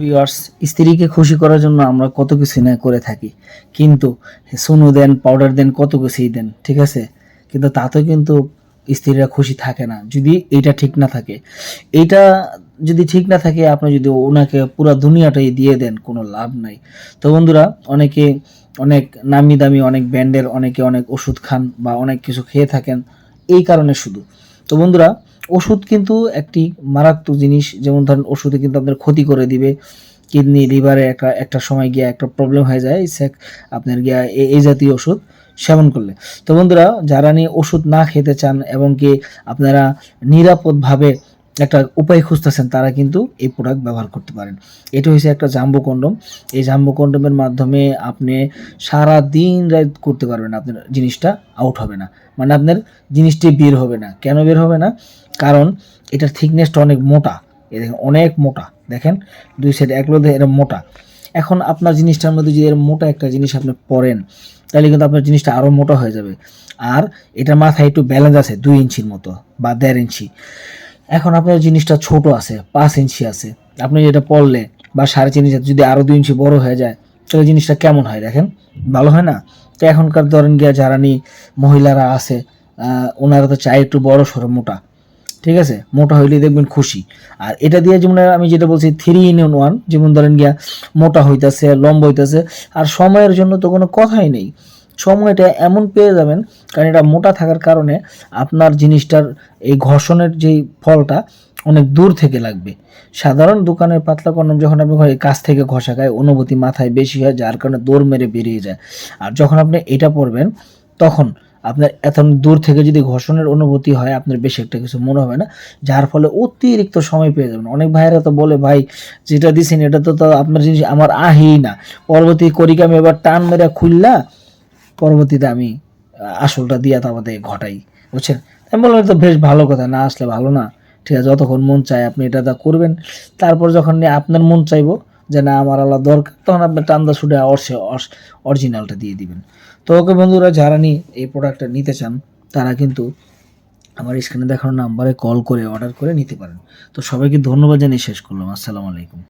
Viewers স্ত্রীকে খুশি করার জন্য আমরা কত কিছু না করে থাকি। কিন্তু সুনু দেন, পাউডার দেন, কত কিছুই দেন, ঠিক আছে? কিন্তু তাতেও কিন্তু স্ত্রীরা খুশি থাকে না, যদি এইটা ঠিক না থাকে। এইটা যদি ঠিক না থাকে, আপনি যদি ওনাকে পুরো দুনিয়াটাই দিয়ে দেন, কোনো লাভ নাই। তো বন্ধুরা, অনেকে অনেক নামি দামি, অনেক ব্র্যান্ডের অনেকে অনেক ওষুধ খান বা অনেক কিছু খেয়ে থাকেন, এই কারণে শুধু। তো বন্ধুরা ওষুধ কিন্তু একটি মারাত্মক জিনিস। যেমন ধরেন ওষুধে কিন্তু আপনার ক্ষতি করে দিবে, কিডনি, লিভারে একটা একটা সময় গিয়ে একটা প্রবলেম হয়ে যায় স্যাক আপনার গিয়া এই জাতীয় ওষুধ সেবন করলে। তো বন্ধুরা, যারা নিয়ে ওষুধ না খেতে চান এবং কি আপনারা নিরাপদভাবে একটা উপায় খুঁজতেছেন, তারা কিন্তু এই প্রোডাক্ট ব্যবহার করতে পারেন। এটা হচ্ছে একটা জাম্বো কন্ডম এই জাম্বো কন্ডমের মাধ্যমে আপনি সারা দিন রাত করতে পারবেন, আপনার জিনিসটা আউট হবে না। মানে আপনার জিনিসটি বের হবে না। কেন বের হবে না? কারণ এটার থিকনেসটা অনেক মোটা। এ দেখেন, অনেক মোটা। দেখেন, দুই সাইড এক লোধে এরকম মোটা। এখন আপনার জিনিসটার মধ্যে যদি এরকম মোটা একটা জিনিস আপনি পরেন, তাহলে কিন্তু আপনার জিনিসটা আরও মোটা হয়ে যাবে। আর এটার মাথায় একটু ব্যালেন্স আছে, দুই ইঞ্চির মতো বা দেড় ইঞ্চি। এখন আপনার জিনিসটা ছোট আছে, পাঁচ ইঞ্চি আছে। আপনি যেটা পড়লে বা সাড়ে তিন ইঞ্চি, যদি আরও দুই ইঞ্চি বড় হয়ে যায়, তাহলে জিনিসটা কেমন হয় দেখেন? ভালো হয় না? তো এখনকার ধরেন গিয়া যারা নি মহিলারা আছে ওনারা তো চায় একটু বড় সড়ো, মোটা। ঠিক আছে? মোটা হইলে দেখবেন খুশি। আর এটা দিয়ে যেমন আমি যেটা বলছি থ্রি ইন ওয়ান যেমন ধরেন গিয়া মোটা হইতেছে, লম্বা হইতেছে, আর সময়ের জন্য তো কোনো কথাই নেই। সময়টা এমন পেয়ে যাবেন, কারণ এটা মোটা থাকার কারণে আপনার জিনিসটার এই ঘর্ষণের যেই ফলটা অনেক দূর থেকে লাগবে। সাধারণ দোকানের পাতলা কন্ডম যখন আপনি ঘরে কাছ থেকে ঘষা খায়, অনুভূতি মাথায় বেশি হয়, যার কারণে দৌড় মেরে বেরিয়ে যায়। আর যখন আপনি এটা পরবেন, তখন আপনার এত দূর থেকে যদি ঘর্ষণের অনুভূতি হয়, আপনার বেশি একটা কিছু মনে হবে না, যার ফলে অতিরিক্ত সময় পেয়ে যাবেন। অনেক ভাইয়েরা তো বলে, ভাই, যেটা দিছেন, এটা তো তো আপনার জিনিস আমার আহেই না। পরবর্তী করিকে আমি এবার টান মেরে খুললা পরবর্তীতে আমি আসলটা দিয়া আমাদের ঘটাই, বুঝছেন? আমি বললাম তো বেশ ভালো কথা, না আসলে ভালো না। ঠিক আছে, যতক্ষণ মন চায় আপনি এটা তা করবেন। তারপর যখন আপনার মন চাইব যে, না, আমার আল্লাহ দরকার, তখন আপনি টান্দা শুটে অর্সে অরিজিনালটা দিয়ে দিবেন। তো ওকে বন্ধুরা, যারা নিয়ে এই প্রোডাক্টটা নিতে চান, তারা কিন্তু আমার স্ক্রিনে দেখানো নাম্বারে কল করে অর্ডার করে নিতে পারেন। তো সবাইকে ধন্যবাদ জানিয়ে শেষ করলাম। আসসালামু আলাইকুম।